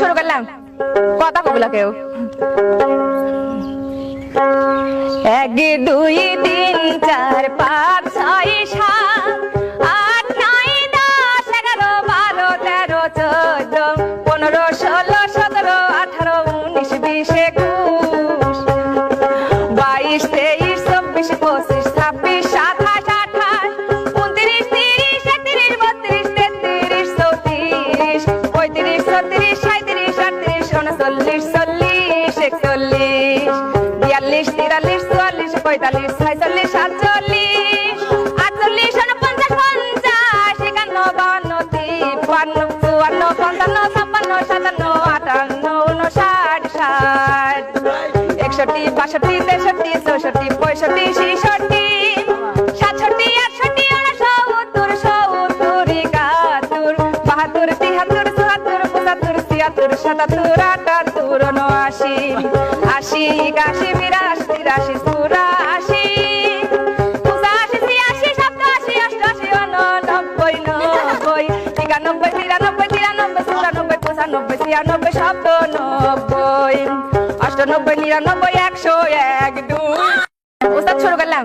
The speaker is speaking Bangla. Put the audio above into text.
শুরু করলাম। কথা কবলা কেউ। এক, দুই, তিন, চার, পাঁচ, ছয়, সাত, আট, নয়, দশ, এগারো, বারো, তেরো, চোদ্দ, পনেরো, ষোলো, সতেরো, আঠারো, উনিশ, বিশ, একুশ, বাইশ, তেইশ, চব্বিশ, পঁচিশ বিয়াল্লিশ তিরাল্লিশ চুয়াল্লিশ, পঁয়তাল্লিশ, ছয়চল্লিশ, সাতচল্লিশ, আটচল্লিশ উনপঞ্চাশ পঞ্চাশ, একান্ন বান্ন তিপ্পান্ন, চুয়ান্ন, পঞ্চান্ন, ছাপ্পান্ন, সাতান্ন, আটান্ন উনষাট ষাট, একষট্টি, বাষট্টি, তেষট্টি, চৌষট্টি, পঁয়ষট্টি, ছেষট্টি, সাতষট্টি, আটষট্টি উনসত্তর সত্তর, একাত্তর, বাহাত্তর তিয়াত্তর চুয়াত্তর পঁচাত্তর, ছিয়াত্তর, সাতাত্তর, আটাত্তর একাশি নব্বই একানব্বই তিরানব্বই তিরানব্বই, চুরানব্বই, পঁচানব্বই, ছিয়ানব্বই, সাতানব্বই নিরানব্বই, একশো এক, দুই। ওস্তাদ, শুরু করলাম।